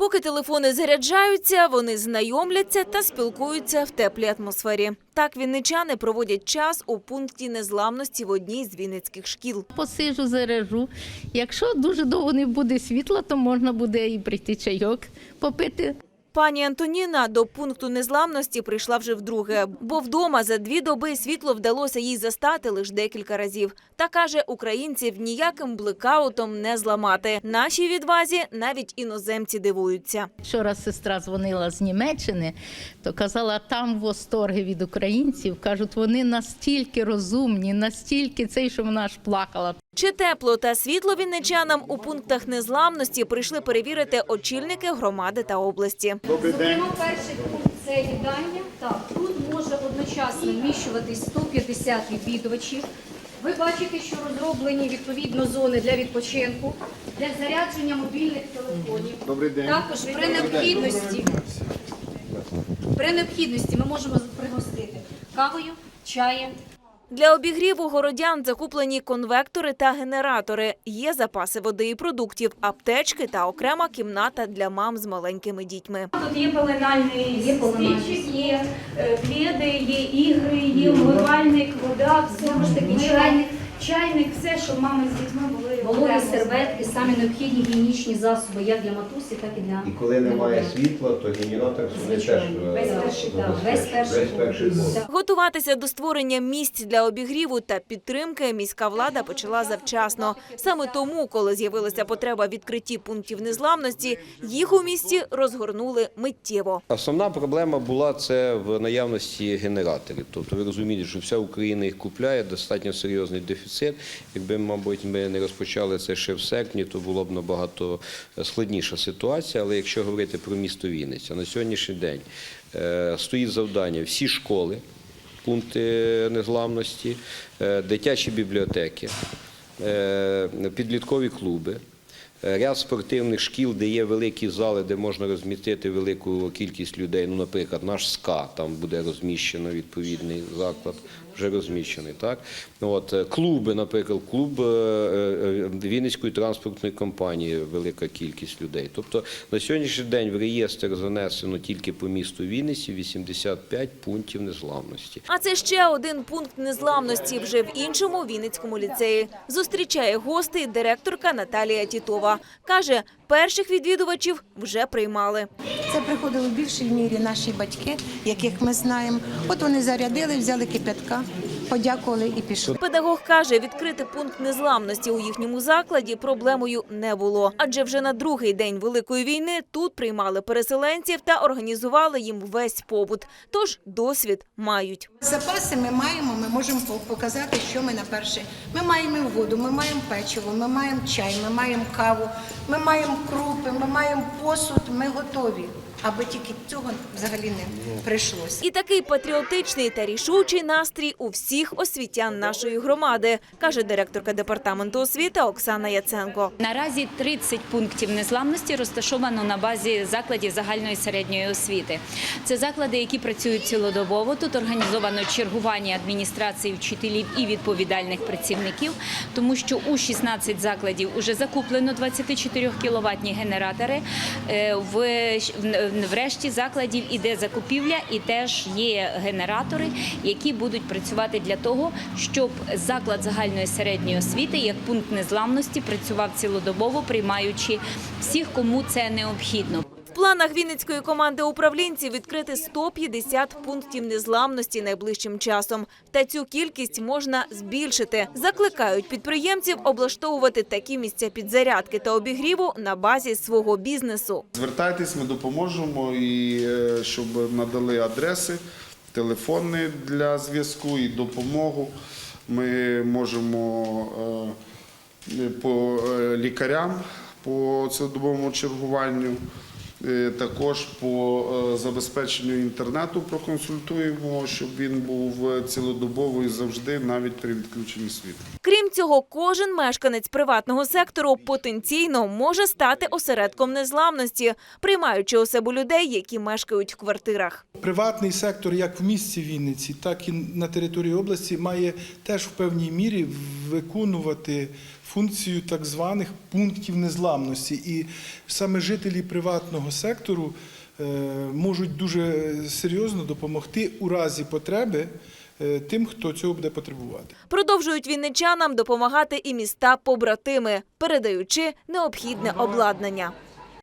Поки телефони заряджаються, вони знайомляться та спілкуються в теплій атмосфері. Так вінничани проводять час у пункті незламності в одній з вінницьких шкіл. Посижу, заряжу. Якщо дуже довго не буде світла, то можна буде і прийти чайок попити. Пані Антоніна до пункту незламності прийшла вже вдруге, бо вдома за дві доби світло вдалося їй застати лише декілька разів. Та каже, українців ніяким блекаутом не зламати. Нашій відвазі навіть іноземці дивуються. Вчора сестра дзвонила з Німеччини, то казала, там восторги від українців. Кажуть, вони настільки розумні, настільки цей, що вона аж плакала. Чи тепло та світло вінничанам у пунктах незламності прийшли перевірити очільники громади та області. Зокрема, перший пункт це їдальня. Так, тут може одночасно вміщуватись 150 відвідувачів. Ви бачите, що розроблені відповідно зони для відпочинку, для зарядження мобільних телефонів. Добрий день. Також при необхідності, при необхідності ми можемо пригостити кавою, чаєм. Для обігріву городян закуплені конвектори та генератори. Є запаси води і продуктів, аптечки та окрема кімната для мам з маленькими дітьми. Тут є пеленальний Є пеленальний. є пліди, є ігри, є вмивальник, вода, все ж таки чайник, чайник, все, щоб мами з дітьми були Вологі окремо. серветки, самі необхідні гігієнічні засоби, як для матусі, так і для І коли немає немовлят. світла, то генератор сюди теж Звичайно. е, Весь перший, так, забезпечує. весь перший Весь перший поверх. поверх. Готуватися до створення місць для обігріву та підтримки міська влада почала завчасно. Саме тому, коли з'явилася потреба відкритті пунктів незламності, їх у місті розгорнули миттєво. Основна проблема була це в наявності генераторів. Тобто ви розумієте, що вся Україна їх купляє, достатньо серйозний дефіцит. Якби, мабуть, ми не розпочали це ще в серпні, то було б набагато складніша ситуація. Але якщо говорити про місто Вінниця, на сьогоднішній день е, стоїть завдання всі школи, пункти незламності, е, дитячі бібліотеки, е, підліткові клуби. Е, Ряд спортивних шкіл, де є великі зали, де можна розмістити велику кількість людей. Ну, наприклад, наш СКА, там буде розміщено відповідний заклад, вже розміщений. Так? От, е, клуби, наприклад, клуб е, Вінницької транспортної компанії, велика кількість людей. Тобто на сьогоднішній день в реєстр занесено тільки по місту Вінниці 85 пунктів незламності. А це ще один пункт незламності вже в іншому Вінницькому ліцеї. Зустрічає гостей директорка Наталія Тітова. Каже, перших відвідувачів вже приймали. Це приходили в більшій мірі наші батьки, яких ми знаємо. От вони зарядили, взяли кипятка, подякували і пішли. Педагог каже, відкрити пункт незламності у їхньому закладі проблемою не було. Адже вже на другий день Великої війни тут приймали переселенців та організували їм весь побут. Тож досвід мають. Запаси ми маємо, ми можемо показати, що ми на перше. Ми маємо воду, ми маємо печиво, ми маємо чай, ми маємо каву, ми маємо крупи, ми маємо посуд, ми готові. Аби тільки цього взагалі не прийшлося. І такий патріотичний та рішучий настрій у всіх освітян нашої громади, каже директорка департаменту освіти Оксана Яценко. Наразі 30 пунктів незламності розташовано на базі закладів загальної середньої освіти. Це заклади, які працюють цілодобово. Тут організовано чергування адміністрації, вчителів і відповідальних працівників, тому що у 16 закладів вже закуплено 24 кіловатні генератори. Е, В, в- в решті закладів іде закупівля і теж є генератори, які будуть працювати для того, щоб заклад загальної середньої освіти як пункт незламності працював цілодобово, приймаючи всіх, кому це необхідно. Планах Вінницької команди управлінців відкрити 150 пунктів незламності найближчим часом. Та цю кількість можна збільшити. Закликають підприємців облаштовувати такі місця підзарядки та обігріву на базі свого бізнесу. Звертайтесь, ми допоможемо і е, щоб надали адреси, телефони для зв'язку і допомогу. Ми можемо е, по е, лікарям по цілодобовому чергуванню. Е, Також по е, забезпеченню інтернету проконсультуємо, щоб він був е, цілодобово і завжди, навіть при відключенні світла. Крім цього, кожен мешканець приватного сектору потенційно може стати осередком незламності, приймаючи у себе людей, які мешкають в квартирах. Приватний сектор, як в місті Вінниці, так і на території області, має теж в певній мірі виконувати функцію так званих пунктів незламності. І саме жителі приватного сектору е, можуть дуже серйозно допомогти у разі потреби е, тим, хто цього буде потребувати. Продовжують вінничанам допомагати і міста побратими, передаючи необхідне обладнання.